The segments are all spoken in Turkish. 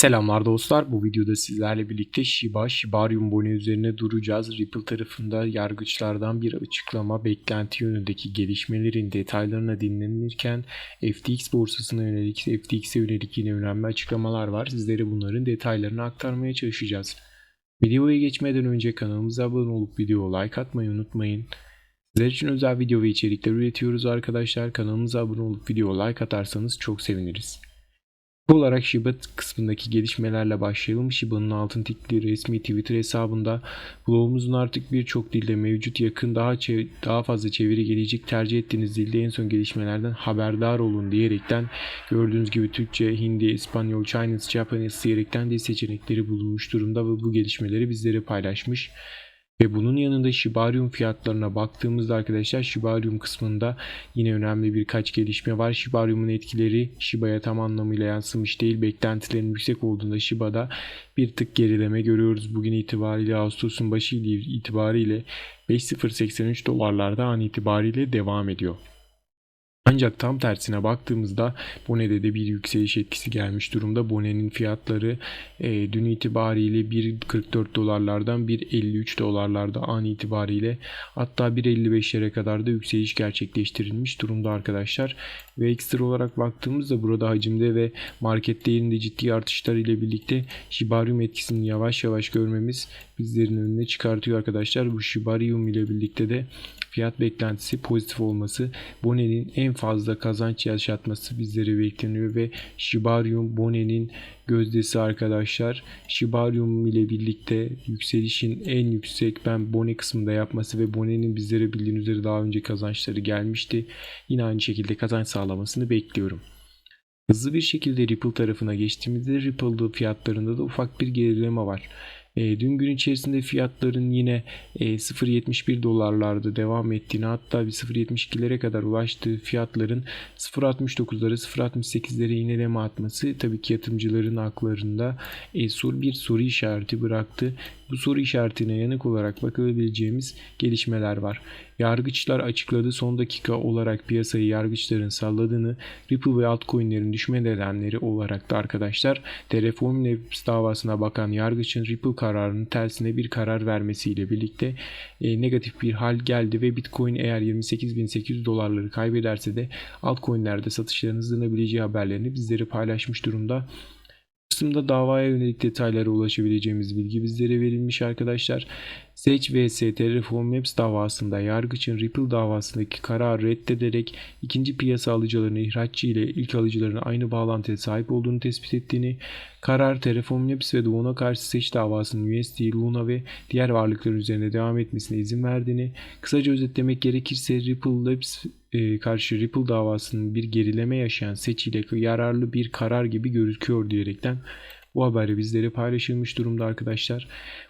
Selamlar dostlar. Bu videoda sizlerle birlikte Shiba, Shibarium Bone üzerine duracağız. Ripple tarafında yargıçlardan bir açıklama, beklenti yönündeki gelişmelerin detaylarına dinlenirken FTX borsasına yönelik, FTX'e yönelik yine önemli açıklamalar var. Sizlere bunların detaylarını aktarmaya çalışacağız. Videoya geçmeden önce kanalımıza abone olup videoya like atmayı unutmayın. Sizler için özel video ve içerikler üretiyoruz arkadaşlar. Kanalımıza abone olup videoya like atarsanız çok seviniriz. Bu olarak Shiba kısmındaki gelişmelerle başlayalım. Shiba'nın altın tikli resmi Twitter hesabında blogumuzun artık birçok dilde mevcut yakın daha daha fazla çeviri gelecek tercih ettiğiniz dilde en son gelişmelerden haberdar olun diyerekten gördüğünüz gibi Türkçe, Hindi, İspanyol, Chinese, Japanese diyerekten dil seçenekleri bulunmuş durumda ve bu gelişmeleri bizlere paylaşmış. Ve bunun yanında Shibarium fiyatlarına baktığımızda arkadaşlar Shibarium kısmında yine önemli birkaç gelişme var. Shibarium'un etkileri Shiba'ya tam anlamıyla yansımış değil. Beklentilerin yüksek olduğunda Shiba'da bir tık gerileme görüyoruz. Bugün itibariyle Ağustos'un başı itibariyle 5083 dolarlarda an itibariyle devam ediyor. Ancak tam tersine baktığımızda Bone'de de bir yükseliş etkisi gelmiş durumda. Bone'nin fiyatları e, dün itibariyle 1.44 dolarlardan 1.53 dolarlarda an itibariyle hatta 1.55'lere kadar da yükseliş gerçekleştirilmiş durumda arkadaşlar. Ve ekstra olarak baktığımızda burada hacimde ve market değerinde ciddi artışlar ile birlikte Shibarium etkisini yavaş yavaş görmemiz bizlerin önüne çıkartıyor arkadaşlar. Bu Shibarium ile birlikte de fiyat beklentisi pozitif olması Bone'nin en fazla kazanç yaşatması bizlere bekleniyor ve Shibarium Bone'nin gözdesi arkadaşlar. Shibarium ile birlikte yükselişin en yüksek ben Bone kısmında yapması ve Bone'nin bizlere bildiğiniz üzere daha önce kazançları gelmişti. Yine aynı şekilde kazanç sağlamasını bekliyorum. Hızlı bir şekilde Ripple tarafına geçtiğimizde Ripple'da fiyatlarında da ufak bir gerileme var. E, dün gün içerisinde fiyatların yine e, 0.71 dolarlarda devam ettiğini hatta bir 0.72'lere kadar ulaştığı fiyatların 0.69'lara 0.68'lere ineleme atması tabii ki yatırımcıların aklarında e, soru bir soru işareti bıraktı. Bu soru işaretine yanık olarak bakılabileceğimiz gelişmeler var. Yargıçlar açıkladı son dakika olarak piyasayı yargıçların salladığını Ripple ve altcoin'lerin düşme nedenleri olarak da arkadaşlar Terraform Labs davasına bakan yargıçın Ripple kararının tersine bir karar vermesiyle birlikte e, negatif bir hal geldi ve Bitcoin eğer 28.800 dolarları kaybederse de altcoin'lerde satışların hızlanabileceği haberlerini bizlere paylaşmış durumda kısımda davaya yönelik detaylara ulaşabileceğimiz bilgi bizlere verilmiş arkadaşlar. Seç vs Terraform Labs davasında yargıçın Ripple davasındaki kararı reddederek ikinci piyasa alıcılarının ihraççı ile ilk alıcıların aynı bağlantıya sahip olduğunu tespit ettiğini, karar Terraform Labs ve Dawn'a karşı seç davasının USD, Luna ve diğer varlıkların üzerinde devam etmesine izin verdiğini, kısaca özetlemek gerekirse Ripple Labs e, karşı Ripple davasının bir gerileme yaşayan seçiyle yararlı bir karar gibi gözüküyor diyerekten bu haberi bizlere paylaşılmış durumda arkadaşlar.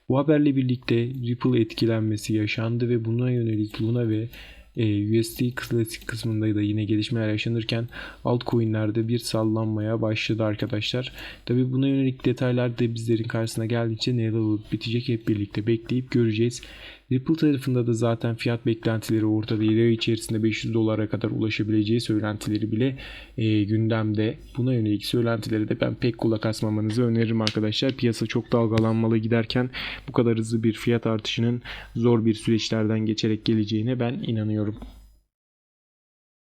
Bu haberle birlikte Ripple etkilenmesi yaşandı ve buna yönelik Luna ve e, USD klasik kısmında da yine gelişmeler yaşanırken altcoin'lerde bir sallanmaya başladı arkadaşlar. Tabi buna yönelik detaylar da bizlerin karşısına geldikçe neler olup bitecek hep birlikte bekleyip göreceğiz. Ripple tarafında da zaten fiyat beklentileri ortada. İleri içerisinde 500 dolara kadar ulaşabileceği söylentileri bile e, gündemde. Buna yönelik söylentileri de ben pek kulak asmamanızı öneririm arkadaşlar. Piyasa çok dalgalanmalı giderken bu kadar hızlı bir fiyat artışının zor bir süreçlerden geçerek geleceğine ben inanıyorum.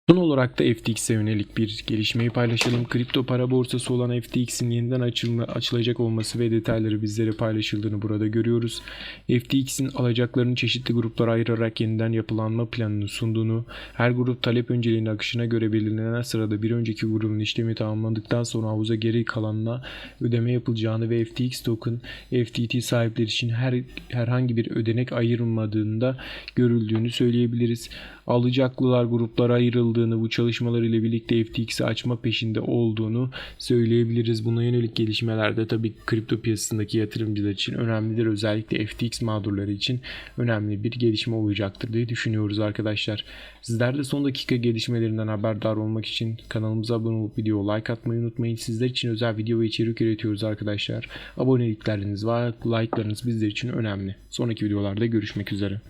Son olarak da FTX'e yönelik bir gelişmeyi paylaşalım. Kripto para borsası olan FTX'in yeniden açılma, açılacak olması ve detayları bizlere paylaşıldığını burada görüyoruz. FTX'in alacaklarını çeşitli gruplara ayırarak yeniden yapılanma planını sunduğunu, her grup talep önceliğinin akışına göre belirlenen sırada bir önceki grubun işlemi tamamlandıktan sonra havuza geri kalanına ödeme yapılacağını ve FTX token FTT sahipleri için her herhangi bir ödenek ayırmadığında görüldüğünü söyleyebiliriz. Alacaklılar gruplara ayrıldığını, bu çalışmalar ile birlikte FTX'i açma peşinde olduğunu söyleyebiliriz. Buna yönelik gelişmelerde tabii kripto piyasasındaki yatırımcılar için önemlidir. Özellikle FTX mağdurları için önemli bir gelişme olacaktır diye düşünüyoruz arkadaşlar. Sizler de son dakika gelişmelerinden haberdar olmak için kanalımıza abone olup video like atmayı unutmayın. Sizler için özel video ve içerik üretiyoruz arkadaşlar. Abonelikleriniz var, like'larınız bizler için önemli. Sonraki videolarda görüşmek üzere.